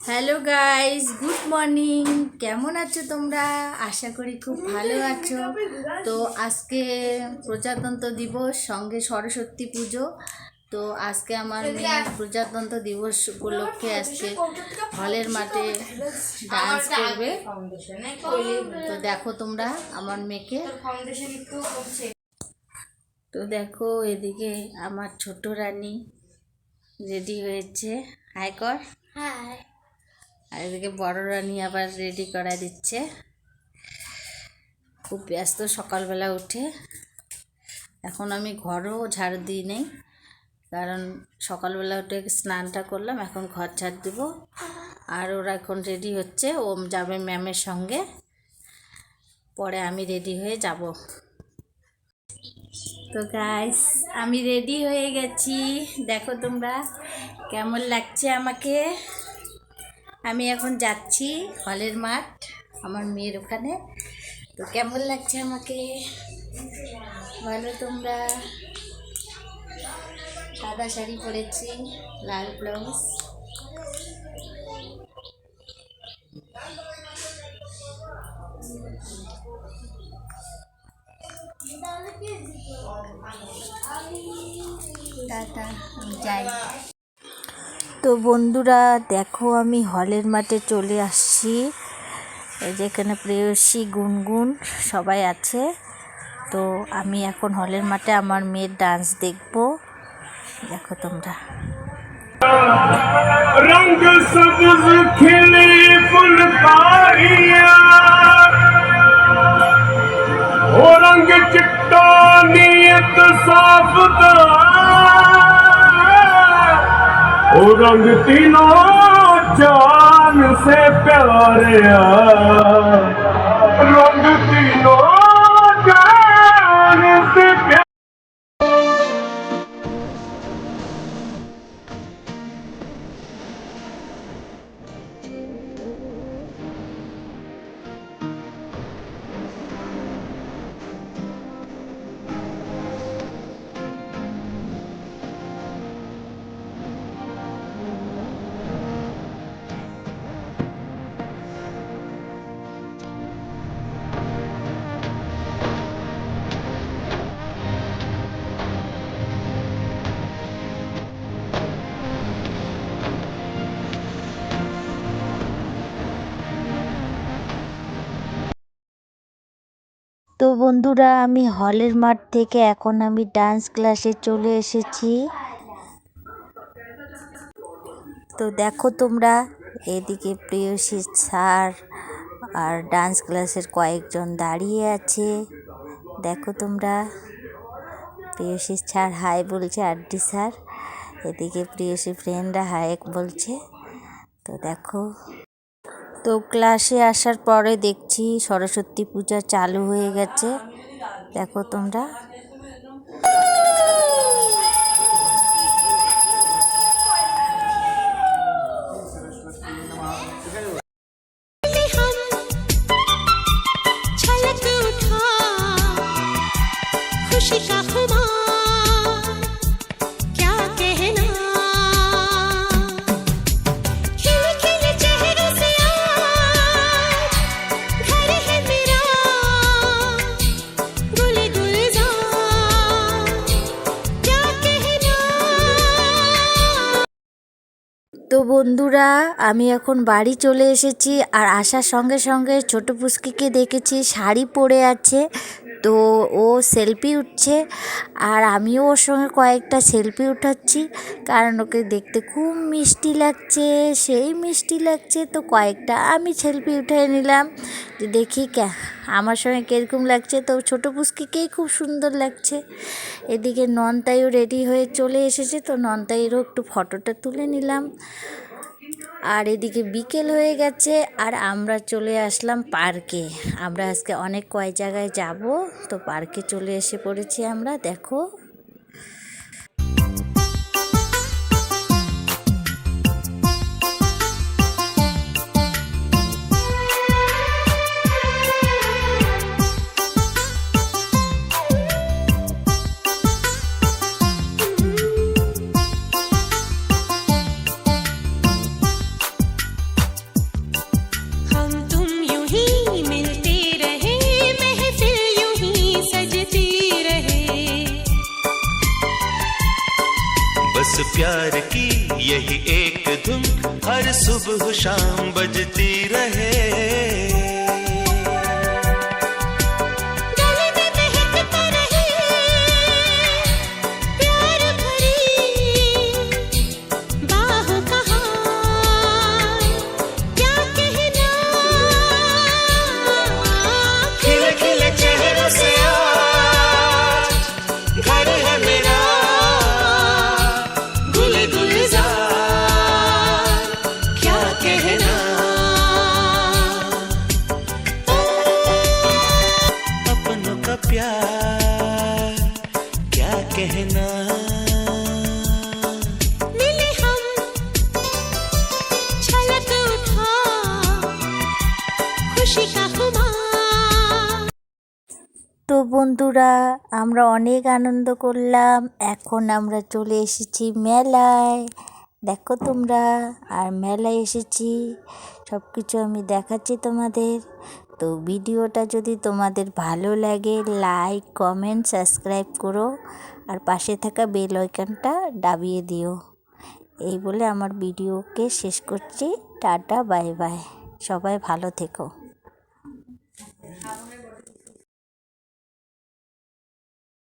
Hello guys good morning কেমন আছো তোমরা? আশা করি খুব ভালো আছো। তো আজকে প্রজাতন্ত্র দিবস সঙ্গে সরস্বতী পুজো। তো আজকে আমার মেয়ে প্রজাতন্ত্র দিবস উপলক্ষে আজকে হলের মাঠে ডান্স করবে। তো দেখো তোমরা আমার মেয়েকে। তো দেখো এদিকে আমার ছোট রানী রেডি হয়েছে। হাই কর। হ্যাঁ আর এদিকে বড় রানী আবার রেডি করা দিচ্ছে। খুব ব্যস্ত সকালবেলা উঠে। এখন আমি ঘরও ঝাড় দিই নেই, কারণ সকালবেলা উঠে স্নানটা করলাম, এখন ঘর ঝাড় দিব। আর ওরা এখন রেডি হচ্ছে ও যাবে ম্যামের সঙ্গে। পরে আমি রেডি হয়ে যাব। তো গাইস আমি রেডি হয়ে গেছি। দেখো তোমরা, কেমন লাগছে আমাকে? আমি এখন যাচ্ছি হলের মাঠ, আমার মেয়ের ওখানে। তো কেমন লাগছে আমাকে? বলো তোমরা। সাদা শাড়ি পরেছি, লাল ব্লাউজ। টাটা, আমি যাই। তো বন্ধুরা, দেখো আমি হলের মাঠে চলে আসছি। যেখানে প্রেয়সী গুনগুন সবাই আছে। তো আমি এখন হলের মাঠে আমার মেয়ের ডান্স দেখব। দেখো তোমরা। রঙ সবুজ নিয়ত সাফ ਉਹ ਰੰਗ ਤੀਨੋਂ ਜਾਨ ਸੇ ਪਿਆਰਿਆ। তো বন্ধুরা, আমি হলের মাঠ থেকে এখন আমি ডান্স ক্লাসে চলে এসেছি। তো দেখো তোমরা, এদিকে প্রিয়সী স্যার আর ডান্স ক্লাসের কয়েকজন দাঁড়িয়ে আছে। দেখো তোমরা, প্রিয়সী স্যার হাই বলছে আড্ডি স্যার। এদিকে প্রিয়সী ফ্রেন্ডরা হাই বলছে। তো দেখো তো ক্লাসে আসার পরে দেখছি সরস্বতী পূজা চালু হয়ে গেছে। দেখো তোমরা। তো বন্ধুরা, আমি এখন বাড়ি চলে এসেছি আর আসার সঙ্গে সঙ্গে ছোট পুস্কিকে দেখেছি, শাড়ি পরে আছে। তো ও সেলফি উঠছে আর আমিও ওর সঙ্গে কয়েকটা সেলফি উঠাচ্ছি। কারণ ওকে দেখতে খুব মিষ্টি লাগছে, সেই মিষ্টি লাগছে। তো কয়েকটা আমি সেলফি উঠে নিলাম যে দেখি আমার সঙ্গে কীরকম লাগছে। তো ছোটো পুস্কিকেই খুব সুন্দর লাগছে। এদিকে ননতাইও রেডি হয়ে চলে এসেছে। তো ননতাইয়েরও একটু ফটোটা তুলে নিলাম। আর এদিকে বিকেল হয়ে গেছে আর আমরা চলে আসলাম পার্কে। আমরা আজকে অনেক কয় জায়গায় যাব, তো পার্কে চলে এসে পড়েছি আমরা। দেখো बस प्यार की यही एक धुन हर सुबह शाम बजती रहे। বন্ধুরা, আমরা অনেক আনন্দ করলাম। এখন আমরা চলে এসেছি মেলায়। দেখো তোমরা, আর মেলায় এসেছি। সব কিছু আমি দেখাচ্ছি তোমাদের। তো ভিডিওটা যদি তোমাদের ভালো লাগে লাইক কমেন্ট সাবস্ক্রাইব করো। আর পাশে থাকা বেল আইকনটা দাবিয়ে দিও। এই বলে আমার ভিডিওকে শেষ করছি। টাটা বাই বাই সবাই ভালো থেকো।